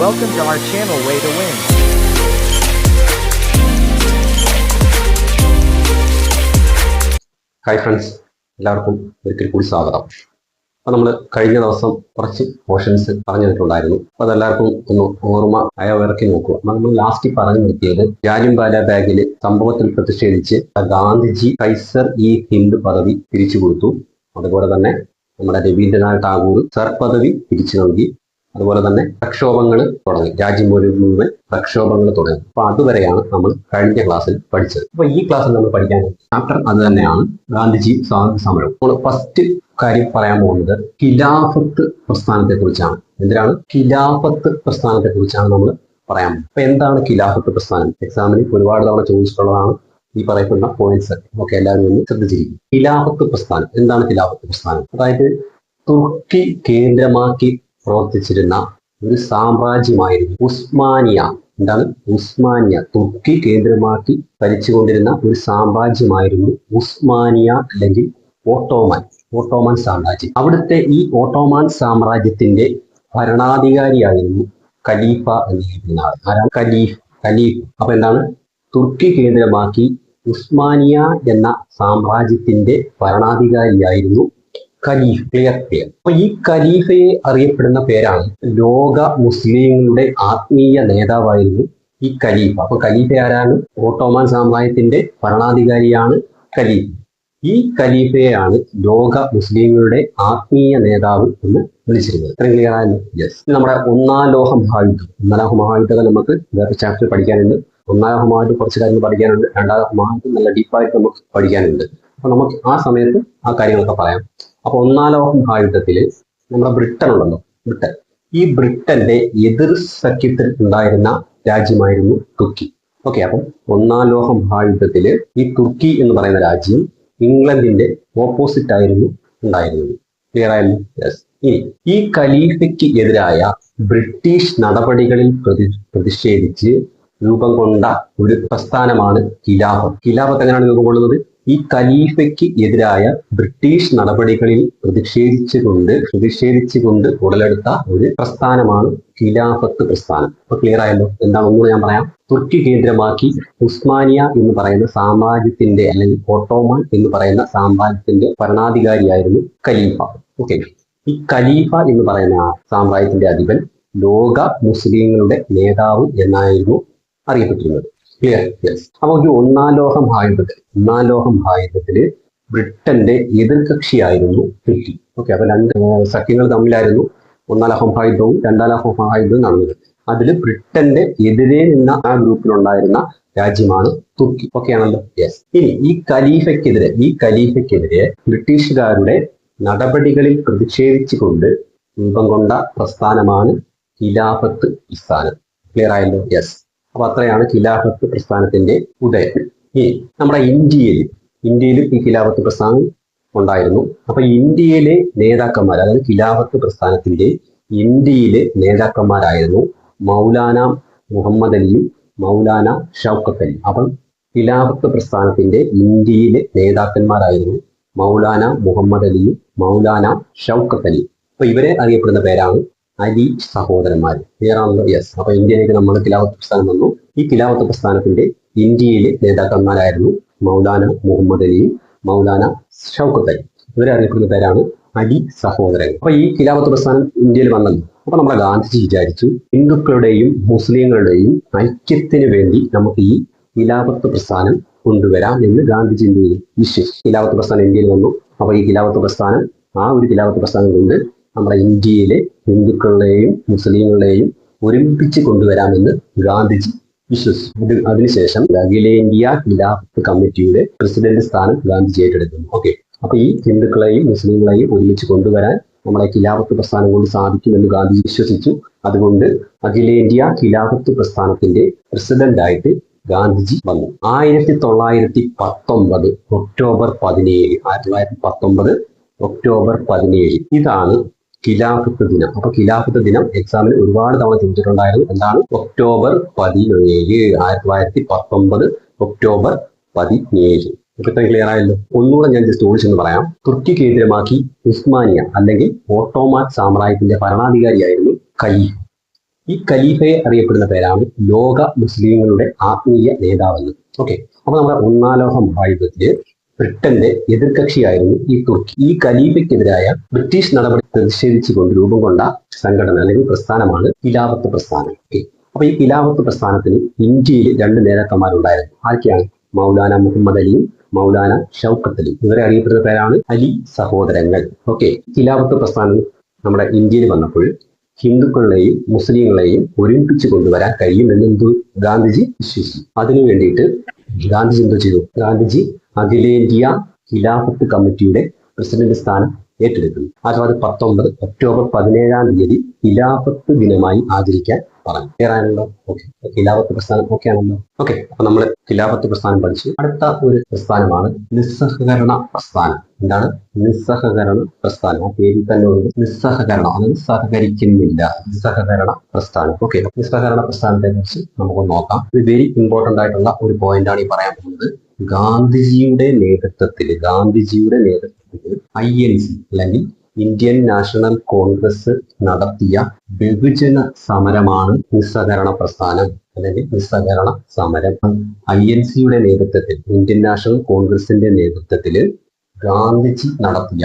Welcome to our channel Way to Win. Hi friends എല്ലാവർക്കും ഒരിക്കൽ കൂടി സ്വാഗതം. അപ്പം നമ്മൾ കഴിഞ്ഞ ദിവസം കുറച്ച് പോർഷൻസ് പറഞ്ഞു തന്നിട്ടുണ്ടായിരുന്നു അപ്പോൾ അതെല്ലാവർക്കും ഒന്ന് ഓർമ്മ അയവിറക്കി നോക്കുക. അപ്പം നമ്മൾ ലാസ്റ്റ് പറഞ്ഞു നിർത്തിയത് ജാലിംബാല ബാഗിൽ സംഭവത്തിൽ പ്രതിഷേധിച്ച് ഗാന്ധിജി കൈസർ ഇ ഹിന്ദ് പദവി തിരിച്ചു കൊടുത്തു അതുപോലെ തന്നെ നമ്മുടെ രവീന്ദ്രനാഥ് ടാഗോർ സർ പദവി തിരിച്ചു നൽകി. അതുപോലെ തന്നെ പ്രക്ഷോഭങ്ങൾ തുടങ്ങി. രാജ്യം മുഴുവൻ പ്രക്ഷോഭങ്ങൾ തുടങ്ങി. അപ്പൊ അതുവരെയാണ് നമ്മൾ കഴിഞ്ഞ ക്ലാസ്സിൽ പഠിച്ചത്. അപ്പൊ ഈ ക്ലാസ്സിൽ നമ്മൾ പഠിക്കാൻ ചാപ്റ്റർ അത് തന്നെയാണ് ഗാന്ധിജി സ്വാതന്ത്ര്യ സമരം. നമ്മൾ ഫസ്റ്റ് കാര്യം പറയാൻ പോകുന്നത് ഖിലാഫത്ത് പ്രസ്ഥാനത്തെ കുറിച്ചാണ്. എന്തിനാണ്? ഖിലാഫത്ത് പ്രസ്ഥാനത്തെ കുറിച്ചാണ് നമ്മൾ പറയാൻ പോകുന്നത്. അപ്പൊ എന്താണ് ഖിലാഫത്ത് പ്രസ്ഥാനം? എക്സാമിന് ഒരുപാട് തവണ ചോദിച്ചിട്ടുള്ളതാണ് ഈ പറയപ്പെടുന്ന പോയിന്റ്സ് ഒക്കെ. എല്ലാവരും ഒന്ന് ശ്രദ്ധിച്ചിരിക്കും ഖിലാഫത്ത് പ്രസ്ഥാനം. എന്താണ് ഖിലാഫത്ത് പ്രസ്ഥാനം? അതായത് തുർക്കി കേന്ദ്രമാക്കി പ്രവർത്തിച്ചിരുന്ന ഒരു സാമ്രാജ്യമായിരുന്നു ഉസ്മാനിയ. എന്താണ്? ഉസ്മാനിയ. തുർക്കി കേന്ദ്രമാക്കി ഭരിച്ചുകൊണ്ടിരുന്ന ഒരു സാമ്രാജ്യമായിരുന്നു ഉസ്മാനിയ അല്ലെങ്കിൽ ഓട്ടോമൻ. ഓട്ടോമൻ സാമ്രാജ്യം. അവിടുത്തെ ഈ ഓട്ടോമാൻ സാമ്രാജ്യത്തിന്റെ ഭരണാധികാരിയായിരുന്നു ഖലീഫ എന്ന് വിളിക്കുന്ന ആൾ. ആരാണ്? ഖലീഫ്. ഖലീഫ്. അപ്പൊ എന്താണ്? തുർക്കി കേന്ദ്രമാക്കി ഉസ്മാനിയ എന്ന സാമ്രാജ്യത്തിന്റെ ഭരണാധികാരിയായിരുന്നു ഖലീഫ് ക്ലിയർ അപ്പൊ ഈ ഖലീഫയെ അറിയപ്പെടുന്ന പേരാണ് ലോക മുസ്ലിങ്ങളുടെ ആത്മീയ നേതാവായിരുന്നു ഈ ഖലീഫ. അപ്പൊ ഖലീഫ ആരാണ്? ഓട്ടോമാൻ സാമ്രാജ്യത്തിന്റെ ഭരണാധികാരിയാണ് ഖലീഫ്. ഈ ഖലീഫയാണ് ലോക മുസ്ലിങ്ങളുടെ ആത്മീയ നേതാവ് എന്ന് വിളിച്ചിരുന്നത്. ഇത്രയും ക്ലിയർ ആയിരുന്നു യെസ് നമ്മുടെ ഒന്നാം ലോക മഹായുദ്ധം. ഒന്നാം ലോക മഹായുദ്ധം നമുക്ക് വേറെ ചാപ്റ്റർ പഠിക്കാനുണ്ട്. ഒന്നാം ലോക മഹായുദ്ധം കുറച്ച് കാര്യങ്ങൾ പഠിക്കാനുണ്ട്. രണ്ടാം ലോക മഹായുദ്ധം നല്ല ഡീപ്പായിട്ട് നമുക്ക് പഠിക്കാനുണ്ട്. അപ്പൊ നമുക്ക് ആ സമയത്ത് ആ കാര്യങ്ങളൊക്കെ പറയാം. അപ്പൊ ഒന്നാം ലോക മഹായുദ്ധത്തിൽ നമ്മുടെ ബ്രിട്ടൻ ഉണ്ടല്ലോ ബ്രിട്ടൻ. ഈ ബ്രിട്ടന്റെ എതിർ സഖ്യത്തിൽ ഉണ്ടായിരുന്ന രാജ്യമായിരുന്നു തുർക്കി. ഓക്കെ അപ്പം ഒന്നാം ലോക മഹായുദ്ധത്തിൽ ഈ തുർക്കി എന്ന് പറയുന്ന രാജ്യം ഇംഗ്ലണ്ടിന്റെ ഓപ്പോസിറ്റ് ആയിരുന്നു ഉണ്ടായിരുന്നത്. ക്ലിയർ ആയിരുന്നു യെസ് ഇനി ഈ ഖലീഫയ്ക്ക് എതിരായ ബ്രിട്ടീഷ് നടപടികളിൽ പ്രതി പ്രതിഷേധിച്ച് രൂപം കൊണ്ട ഒരു പ്രസ്ഥാനമാണ് ഖിലാഫത്ത്. ഖിലാഫത്ത് എങ്ങനെയാണ് രൂപം കൊള്ളുന്നത്? ഈ ഖലീഫയ്ക്ക് എതിരായ ബ്രിട്ടീഷ് നടപടികളിൽ പ്രതിഷേധിച്ചുകൊണ്ട് പ്രതിഷേധിച്ചുകൊണ്ട് ഉടലെടുത്ത ഒരു പ്രസ്ഥാനമാണ് ഖിലാഫത്ത് പ്രസ്ഥാനം. അപ്പൊ ക്ലിയർ ആയല്ലോ? എന്താണ്? ഒന്നുകൂടെ ഞാൻ പറയാം. തുർക്കി കേന്ദ്രമാക്കി ഉസ്മാനിയ എന്ന് പറയുന്ന സാമ്രാജ്യത്തിന്റെ അല്ലെങ്കിൽ ഓട്ടോമാൻ എന്ന് പറയുന്ന സാമ്രാജ്യത്തിന്റെ ഭരണാധികാരിയായിരുന്നു ഖലീഫ. ഓക്കെ. ഈ ഖലീഫ എന്ന് പറയുന്ന സാമ്രാജ്യത്തിന്റെ അധിപൻ ലോക മുസ്ലിങ്ങളുടെ നേതാവ് എന്നായിരുന്നു അറിയപ്പെട്ടിരുന്നത്. ക്ലിയർ യെസ് അപ്പൊ ഈ ഒന്നാം ലോക മഹായുദ്ധത്തിൽ ഒന്നാം ലോക മഹായുദ്ധത്തിൽ ബ്രിട്ടന്റെ എതിർകക്ഷിയായിരുന്നു തുർക്കി ഓക്കെ അപ്പൊ രണ്ട് സഖ്യങ്ങൾ തമ്മിലായിരുന്നു ഒന്നാം ലോക മഹായുദ്ധവും രണ്ടാം ലോക മഹായുദ്ധവും നടന്നത് അതിൽ ബ്രിട്ടന്റെ എതിരെ നിന്ന ആ ഗ്രൂപ്പിലുണ്ടായിരുന്ന രാജ്യമാണ് തുർക്കി. ഓക്കെ ആണല്ലോ? യെസ് ഇനി ഈ ഖലീഫയ്ക്കെതിരെ ഈ ഖലീഫയ്ക്കെതിരെ ബ്രിട്ടീഷുകാരുടെ നടപടികളിൽ പ്രതിഷേധിച്ചുകൊണ്ട് രൂപം കൊണ്ട പ്രസ്ഥാനമാണ് ഖിലാഫത്ത് പ്രസ്ഥാനം ക്ലിയർ ആയല്ലോ? യെസ് അപ്പൊ അത്രയാണ് ഖിലാഫത്ത് പ്രസ്ഥാനത്തിന്റെ ഉദയം. ഈ നമ്മുടെ ഇന്ത്യയിൽ ഇന്ത്യയിൽ ഈ ഖിലാഫത്ത് പ്രസ്ഥാനം ഉണ്ടായിരുന്നു. അപ്പൊ ഇന്ത്യയിലെ നേതാക്കന്മാർ അതായത് ഖിലാഫത്ത് പ്രസ്ഥാനത്തിന്റെ ഇന്ത്യയിലെ നേതാക്കന്മാരായിരുന്നു മൗലാന മുഹമ്മദ് അലിയും മൗലാന ഷൗക്കത്ത് അലി. അപ്പം ഖിലാഫത്ത് പ്രസ്ഥാനത്തിന്റെ ഇന്ത്യയിലെ നേതാക്കന്മാരായിരുന്നു മൗലാന മുഹമ്മദ് അലിയും മൗലാന ഷൗക്കത്ത് അലി അപ്പൊ ഇവരെ അറിയപ്പെടുന്ന പേരാണ് അലി സഹോദരന്മാർ ക്ലിയറാണല്ലോ യെസ് അപ്പൊ ഇന്ത്യയിലേക്ക് നമ്മൾ കിലാവത്ത് പ്രസ്ഥാനം വന്നു. ഈ കിലാവത്ത് പ്രസ്ഥാനത്തിന്റെ ഇന്ത്യയിലെ നേതാക്കന്മാരായിരുന്നു മൗലാന മുഹമ്മദ് അലിയും മൗലാന ഷൗക്കത്ത് അലി. ഇവരെ അറിയപ്പെടുന്ന പേരാണ് അലി സഹോദരൻ. അപ്പൊ ഈ കിലാവത്ത് പ്രസ്ഥാനം ഇന്ത്യയിൽ വന്നല്ലോ അപ്പൊ നമ്മുടെ ഗാന്ധിജി വിചാരിച്ചു ഹിന്ദുക്കളുടെയും മുസ്ലിങ്ങളുടെയും ഐക്യത്തിന് വേണ്ടി നമുക്ക് ഈ കിലാവത്ത് പ്രസ്ഥാനം കൊണ്ടുവരാം എന്ന് ഗാന്ധിജി എന്ത് ചെയ്തു? വിശ്വസിച്ചു. കിലാവത്ത് പ്രസ്ഥാനം ഇന്ത്യയിൽ വന്നു. അപ്പൊ ഈ കിലാവത്ത് പ്രസ്ഥാനം ആ ഒരു കിലാവത്ത് പ്രസ്ഥാനം കൊണ്ട് നമ്മുടെ ഇന്ത്യയിലെ ഹിന്ദുക്കളുടെയും മുസ്ലിങ്ങളുടെയും ഒരുമിപ്പിച്ച് കൊണ്ടുവരാമെന്ന് ഗാന്ധിജി വിശ്വസിച്ചു. അതിനുശേഷം അഖിലേന്ത്യാ ഖിലാഫത്ത് കമ്മിറ്റിയുടെ പ്രസിഡന്റ് സ്ഥാനം ഗാന്ധിജി ഏറ്റെടുക്കുന്നു. ഓക്കെ. അപ്പൊ ഈ ഹിന്ദുക്കളെയും മുസ്ലിങ്ങളെയും ഒരുമിച്ച് കൊണ്ടുവരാൻ നമ്മളെ ഖിലാഫത്ത് പ്രസ്ഥാനം കൊണ്ട് സാധിക്കുമെന്ന് ഗാന്ധിജി വിശ്വസിച്ചു. അതുകൊണ്ട് അഖിലേന്ത്യാ ഖിലാഫത്ത് പ്രസ്ഥാനത്തിന്റെ പ്രസിഡന്റായിട്ട് ഗാന്ധിജി വന്നു. ആയിരത്തി തൊള്ളായിരത്തി പത്തൊമ്പത് ഒക്ടോബർ പതിനേഴ് ആയിരത്തി തൊള്ളായിരത്തി പത്തൊമ്പത് ഒക്ടോബർ പതിനേഴ് ഇതാണ് ഖിലാഫത്ത് ദിനം. അപ്പൊ ഖിലാഫത്ത് ദിനം എക്സാമിന് ഒരുപാട് തവണ ചോദിച്ചിട്ടുണ്ടായിരുന്നു എന്താണ്? ഒക്ടോബർ പതിനേഴ് ആയിരത്തി തൊള്ളായിരത്തി പത്തൊമ്പത് ഒക്ടോബർ പതിനേഴ്. ഇപ്പം ക്ലിയർ ആയല്ലോ? ഒന്നുകൂടെ ഞാൻ ജസ്റ്റ് ഓടിച്ചെന്ന് പറയാം. തുർക്കി കേന്ദ്രമാക്കി ഉസ്മാനിയ അല്ലെങ്കിൽ ഓട്ടോമാൻ സാമ്രാജ്യത്തിന്റെ ഭരണാധികാരിയായിരുന്നു ഖലീഫ്. ഈ ഖലീഫയെ അറിയപ്പെടുന്ന പേരാണ് ലോക മുസ്ലിങ്ങളുടെ ആത്മീയ നേതാവെന്ന്. ഓക്കെ. അപ്പൊ നമ്മുടെ ഒന്നാലോഹം മഹായുദ്ധത്തിൽ ബ്രിട്ടന്റെ എതിർകക്ഷിയായിരുന്നു ഈ തുർക്കി. ഈ ഖലീഫയ്ക്കെതിരായ ബ്രിട്ടീഷ് നടപടി പ്രതിഷേധിച്ചുകൊണ്ട് രൂപം കൊണ്ട സംഘടന അല്ലെങ്കിൽ പ്രസ്ഥാനമാണ് ഇലാവത്ത് പ്രസ്ഥാനം. അപ്പൊ ഈ ഇലാവത്ത് പ്രസ്ഥാനത്തിന് ഇന്ത്യയിൽ രണ്ട് നേതാക്കന്മാരുണ്ടായിരുന്നു. ആരൊക്കെയാണ് മൗലാന മുഹമ്മദ് അലിയും മൗലാന ഷൗക്കത്ത് അലിയും. ഇവരെ അറിയപ്പെടുന്ന പേരാണ് അലി സഹോദരങ്ങൾ. ഓക്കെ. ഇലാവത്ത് പ്രസ്ഥാനം നമ്മുടെ ഇന്ത്യയിൽ വന്നപ്പോൾ ഹിന്ദുക്കളെയും മുസ്ലിങ്ങളെയും ഒരുമിപ്പിച്ച് കൊണ്ടുവരാൻ കഴിയുമെന്ന് എന്തു ഗാന്ധിജി വിശ്വസിച്ചു. അതിനു വേണ്ടിയിട്ട് ഗാന്ധിജി എന്തോ ചെയ്തു? ഗാന്ധിജി അഖിലേന്ത്യാ ഖിലാഫത്ത് കമ്മിറ്റിയുടെ പ്രസിഡന്റ് സ്ഥാനം ഏറ്റെടുക്കുന്നു. അതായത് പത്തൊമ്പത് ഒക്ടോബർ പതിനേഴാം തീയതി ഖിലാഫത്ത് ദിനമായി ആചരിക്കാൻ പറഞ്ഞു. ക്ലിയർ ഓക്കെ ഖിലാഫത്ത് പ്രസ്ഥാനം ഓക്കെ ആണല്ലോ? ഓക്കെ അപ്പൊ നമ്മൾ ഖിലാഫത്ത് പ്രസ്ഥാനം പഠിച്ചു. അടുത്ത ഒരു പ്രസ്ഥാനമാണ് നിസ്സഹകരണ പ്രസ്ഥാനം. എന്താണ്? നിസ്സഹകരണ പ്രസ്ഥാനം. ആ പേരിൽ തന്നെ ഉണ്ട് നിസ്സഹകരണം. അതായത് സഹകരിക്കുന്നില്ല നിസ്സഹകരണ പ്രസ്ഥാനം. ഓക്കെ നിസ്സഹകരണ പ്രസ്ഥാനത്തെ കുറിച്ച് നമുക്ക് നോക്കാം. ഇത് വെരി ഇമ്പോർട്ടന്റ് ആയിട്ടുള്ള ഒരു പോയിന്റ് ആണ് ഈ പറയാൻ പോകുന്നത്. ഗാന്ധിജിയുടെ നേതൃത്വത്തിൽ ഗാന്ധിജിയുടെ നേതൃത്വത്തിൽ ഐ എൻ സി അല്ലെങ്കിൽ ഇന്ത്യൻ നാഷണൽ കോൺഗ്രസ് നടത്തിയ ബഹുജന സമരമാണ് നിസ്സഹകരണ പ്രസ്ഥാനം അല്ലെങ്കിൽ നിസ്സഹകരണ സമരം. ഐ എൻ സിയുടെ നേതൃത്വത്തിൽ ഇന്ത്യൻ നാഷണൽ കോൺഗ്രസിന്റെ നേതൃത്വത്തിൽ ഗാന്ധിജി നടത്തിയ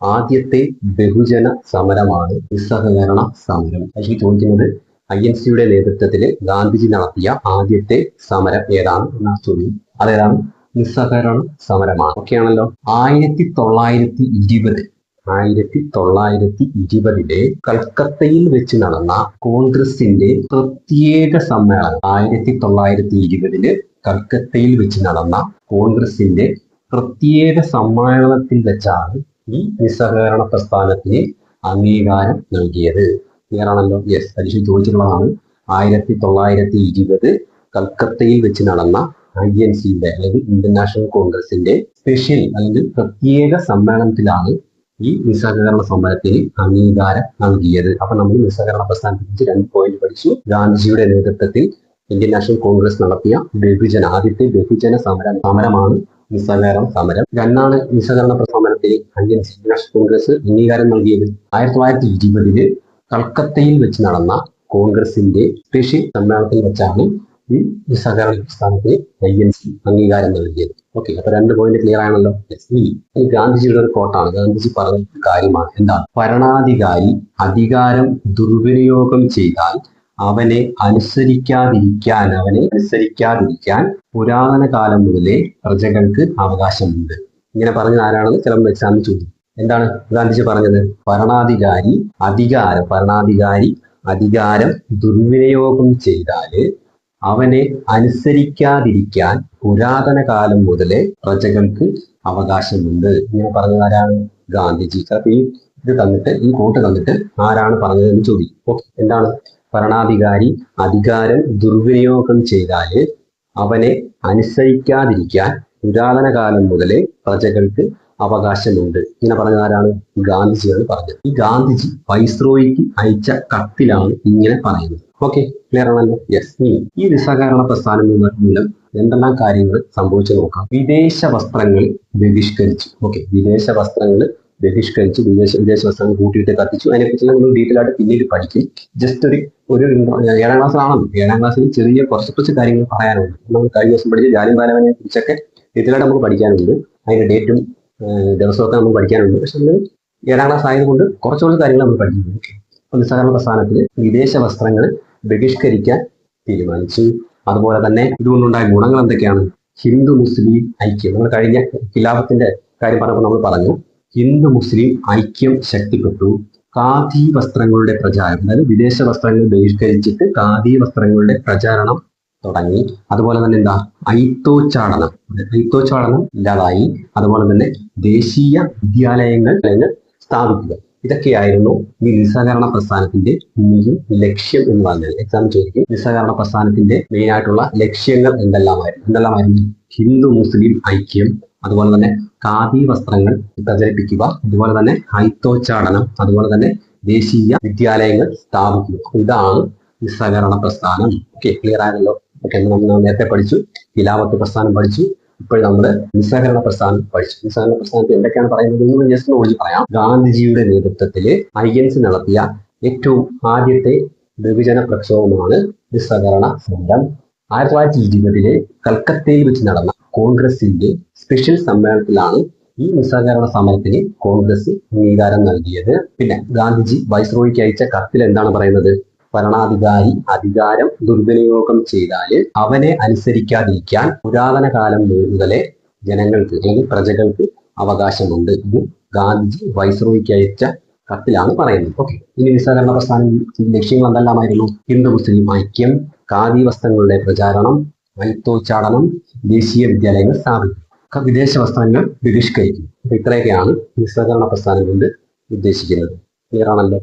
ആദ്യത്തെ ബഹുജന സമരമാണ് നിസ്സഹകരണ സമരം. എനിക്ക് ചോദിക്കുന്നത് ഐ എൻ സിയുടെ നേതൃത്വത്തിൽ ഗാന്ധിജി നടത്തിയ ആദ്യത്തെ സമരം ഏതാണ് എന്ന ചോദ്യം. അതേതാണ്? നിസ്സഹകരണ സമരമാണ്. ഓക്കെയാണല്ലോ ആയിരത്തി തൊള്ളായിരത്തി ഇരുപത് ആയിരത്തി തൊള്ളായിരത്തി ഇരുപതിലെ കൽക്കത്തയിൽ വെച്ച് നടന്ന കോൺഗ്രസിന്റെ പ്രത്യേക സമ്മേളനം ആയിരത്തി തൊള്ളായിരത്തി ഇരുപതിൽ കൽക്കത്തയിൽ വെച്ച് നടന്ന കോൺഗ്രസിന്റെ പ്രത്യേക സമ്മേളനത്തിൽ വെച്ചാണ് ഈ നിസ്സഹകരണ പ്രസ്ഥാനത്തിന് അംഗീകാരം നൽകിയത്. ക്ലിയർ ആണല്ലോ യെസ് പരീക്ഷ ചോദിച്ചിട്ടുള്ളതാണ്. ആയിരത്തി തൊള്ളായിരത്തി ഇരുപത് കൽക്കത്തയിൽ വെച്ച് നടന്ന ഐ എൻ സിയുടെ അല്ലെങ്കിൽ ഇന്ത്യൻ നാഷണൽ കോൺഗ്രസിന്റെ സ്പെഷ്യൽ അല്ലെങ്കിൽ പ്രത്യേക സമ്മേളനത്തിലാണ് ഈ നിസ്സഹകരണ സമരത്തിന് അംഗീകാരം നൽകിയത്. അപ്പൊ നമ്മൾ നിസ്സഹകരണ പ്രസ്ഥാനത്തെ കുറിച്ച് രണ്ട് പോയിന്റ് പഠിച്ചു. ഗാന്ധിജിയുടെ നേതൃത്വത്തിൽ ഇന്ത്യൻ നാഷണൽ കോൺഗ്രസ് നടത്തിയ ബഹുജന ആദ്യത്തെ ബഹുജന സമരം സമരമാണ് നിസ്സഹകരണ സമരം. രണ്ടാണ് നിസ്സഹകരണ സമരത്തിന് ഇന്ത്യൻ നാഷണൽ കോൺഗ്രസ് അംഗീകാരം നൽകിയത്. ആയിരത്തി തൊള്ളായിരത്തി ഇരുപതിൽ കൽക്കത്തയിൽ വെച്ച് നടന്ന കോൺഗ്രസിന്റെ സ്പെഷ്യൽ സമ്മേളനത്തിൽ വെച്ചാണ് ഈ നിസ്സഹകരണ പ്രസ്ഥാനത്തിന് ഐ എൻ സി അംഗീകാരം നൽകിയത്. ഓക്കെ അപ്പൊ രണ്ട് പോയിന്റ് ക്ലിയർ ആണല്ലോ. ഇനി ഗാന്ധിജിയുടെ ഒരു കോട്ടാണ് ഗാന്ധിജി പറഞ്ഞ കാര്യമാണ് എന്താണ്? ഭരണാധികാരി അധികാരം ദുർവിനിയോഗം ചെയ്താൽ അവനെ അനുസരിക്കാതിരിക്കാൻ അവനെ അനുസരിക്കാതിരിക്കാൻ പുരാതന കാലം മുതലേ പ്രജകൾക്ക് അവകാശമുണ്ട്. ഇങ്ങനെ പറഞ്ഞ ആരാണെന്ന് ചിലപ്പോൾ വെച്ചാന്ന് ചോദിക്കും. എന്താണ് ഗാന്ധിജി പറഞ്ഞത്? ഭരണാധികാരി അധികാരം ഭരണാധികാരി അധികാരം ദുർവിനിയോഗം ചെയ്താൽ അവനെ അനുസരിക്കാതിരിക്കാൻ പുരാതന കാലം മുതലേ പ്രജകൾക്ക് അവകാശമുണ്ട്. ഇങ്ങനെ പറഞ്ഞത് ആരാണ് ഗാന്ധിജി ഈ ഇത് തന്നിട്ട് ഈ കോട്ട് തന്നിട്ട് ആരാണ് പറഞ്ഞതെന്ന് ചോദിക്കും. എന്താണ്? ഭരണാധികാരി അധികാരം ദുർവിനിയോഗം ചെയ്താൽ അവനെ അനുസരിക്കാതിരിക്കാൻ പുരാതന കാലം മുതലേ പ്രജകൾക്ക് അവകാശമുണ്ട്. ഇങ്ങനെ പറഞ്ഞ ആരാണ്? ഗാന്ധിജി ഗാന്ധിജിയാണ് പറഞ്ഞത്. ഈ ഗാന്ധിജി വൈസ്രോയിക്ക് അയച്ച കത്തിലാണ് ഇങ്ങനെ പറയുന്നത്. ഓക്കെ ക്ലിയർ ആണല്ലോ? യെസ് ഈ നിസ്സഹകരണ പ്രസ്ഥാനം മൂലം എന്തെല്ലാം കാര്യങ്ങൾ സംഭവിച്ചു നോക്കാം. വിദേശ വസ്ത്രങ്ങൾ ബഹിഷ്കരിച്ചു. ഓക്കെ വിദേശ വസ്ത്രങ്ങൾ ബഹിഷ്കരിച്ച്. വിദേശ വിദേശ വസ്ത്രങ്ങൾ കൂട്ടിയിട്ട് കത്തിച്ചു. അതിനെക്കുറിച്ച് നമ്മൾ ഡീറ്റെയിൽ ആയിട്ട് പിന്നീട് പഠിക്കും. ജസ്റ്റ് ഒരു ഒരു ഏഴാം ക്ലാസ്സിലാണല്ലോ ഏഴാം ക്ലാസ്സിൽ ചെറിയ കുറച്ച് കുറച്ച് കാര്യങ്ങൾ പറയാനുണ്ട്. നമ്മൾ കഴിഞ്ഞ ദിവസം പഠിച്ച ജാലിം ബാലവനെ കുറിച്ചൊക്കെ ഡീറ്റെയിൽ ആയിട്ട് നമുക്ക് പഠിക്കാനുണ്ട്. അതിന്റെ ഡേറ്റും ദിവസമൊക്കെ നമുക്ക് പഠിക്കാനുണ്ട്. പക്ഷെ നമ്മൾ ഏഴാം ക്ലാസ് ആയതുകൊണ്ട് കുറച്ച് കുറച്ച് കാര്യങ്ങൾ നമ്മൾ പഠിക്കുന്നുണ്ട് ഓക്കെ. അപ്പൊ നിസ്സഹകരണ പ്രസ്ഥാനത്തിൽ വിദേശ വസ്ത്രങ്ങൾ ബഹിഷ്കരിക്കാൻ തീരുമാനിച്ചു. അതുപോലെ തന്നെ ഇതുകൊണ്ടുണ്ടായ ഗുണങ്ങൾ എന്തൊക്കെയാണ്? ഹിന്ദു മുസ്ലിം ഐക്യം. നമ്മൾ കഴിഞ്ഞ ഖിലാഫത്തിന്റെ കാര്യം പറഞ്ഞപ്പോൾ നമ്മൾ പറഞ്ഞു ഹിന്ദു മുസ്ലിം ഐക്യം ശക്തിപ്പെട്ടു. ഖാദി വസ്ത്രങ്ങളുടെ പ്രചാരം അതായത് വിദേശ വസ്ത്രങ്ങൾ ബഹിഷ്കരിച്ചിട്ട് ഖാദി വസ്ത്രങ്ങളുടെ പ്രചാരണം തുടങ്ങി. അതുപോലെ തന്നെ എന്താ? ഐത്തോച്ചാടനം ഐത്തോച്ചാടനം ഇല്ലാതായി. അതുപോലെ തന്നെ ദേശീയ വിദ്യാലയങ്ങൾ സ്ഥാപിക്കുക. ഇതൊക്കെയായിരുന്നു ഈ നിസ്സഹകരണ പ്രസ്ഥാനത്തിന്റെ മെയിൻ ലക്ഷ്യം എന്ന് പറഞ്ഞത്. എക്സാം ചോദിക്കും. നിസ്സഹകരണ പ്രസ്ഥാനത്തിന്റെ മെയിൻ ആയിട്ടുള്ള ലക്ഷ്യങ്ങൾ എന്തെല്ലാമായിരുന്നു? എന്തെല്ലാമായിരുന്നു? ഹിന്ദു മുസ്ലിം ഐക്യം അതുപോലെ തന്നെ ഖാദി വസ്ത്രങ്ങൾ പ്രചരിപ്പിക്കുക അതുപോലെ തന്നെ ഹൈത്തോച്ചാടനം അതുപോലെ തന്നെ ദേശീയ വിദ്യാലയങ്ങൾ സ്ഥാപിക്കുക. ഇതാണ് നിസ്സഹകരണ പ്രസ്ഥാനം. ഓക്കെ ക്ലിയർ ആയല്ലോ? ഓക്കെ നമ്മൾ നേരത്തെ പഠിച്ചു ഇലാവത്ത് പ്രസ്ഥാനം പഠിച്ചു ഇപ്പോൾ നമ്മൾ നിസ്സഹകരണ പ്രസ്ഥാനം പഠിച്ചു. നിസ്സഹകരണ പ്രസ്ഥാനത്തിൽ എന്തൊക്കെയാണ് പറയുന്നത് എന്ന് ജസ്റ്റ് നോക്കി പറയാം. ഗാന്ധിജിയുടെ നേതൃത്വത്തിൽ ഐ എൻ സി നടത്തിയ ഏറ്റവും ആദ്യത്തെ ബഹുജന പ്രക്ഷോഭമാണ് നിസ്സഹകരണ സമരം ആയിരത്തി തൊള്ളായിരത്തി ഇരുപതിലെ കൽക്കത്തയിൽ വെച്ച് നടന്ന കോൺഗ്രസിന്റെ സ്പെഷ്യൽ സമ്മേളനത്തിലാണ് ഈ നിസ്സഹകരണ സമരത്തിന് കോൺഗ്രസ് അംഗീകാരം നൽകിയത്. പിന്നെ ഗാന്ധിജി വൈസ്രോയിക്ക് അയച്ച കത്തിൽ എന്താണ് പറയുന്നത്? ഭരണാധികാരി അധികാരം ദുർവിനിയോഗം ചെയ്താൽ അവനെ അനുസരിക്കാതിരിക്കാൻ പുരാതന കാലം മുതലേ ജനങ്ങൾക്ക് അല്ലെങ്കിൽ പ്രജകൾക്ക് അവകാശമുണ്ട്. ഇത് ഗാന്ധിജി വൈസ്രോയ്ക്ക് അയച്ച കത്തിലാണ് പറയുന്നത്. ഓക്കെ ഇനി നിസ്സഹകരണ പ്രസ്ഥാനം ലക്ഷ്യങ്ങൾ എന്തെല്ലാമായിരുന്നു? ഹിന്ദു മുസ്ലിം ഐക്യം ഖാദി വസ്ത്രങ്ങളുടെ പ്രചാരണം വൈത്തോച്ചാടനം ദേശീയ വിദ്യാലയങ്ങൾ സ്ഥാപിക്കും വിദേശ വസ്ത്രങ്ങൾ ബഹിഷ്കരിക്കും ഇത്രയൊക്കെയാണ് നിസ്സഹകരണ പ്രസ്ഥാനം കൊണ്ട് ഉദ്ദേശിക്കുന്നത്. ക്ലിയർ ആണല്ലോ?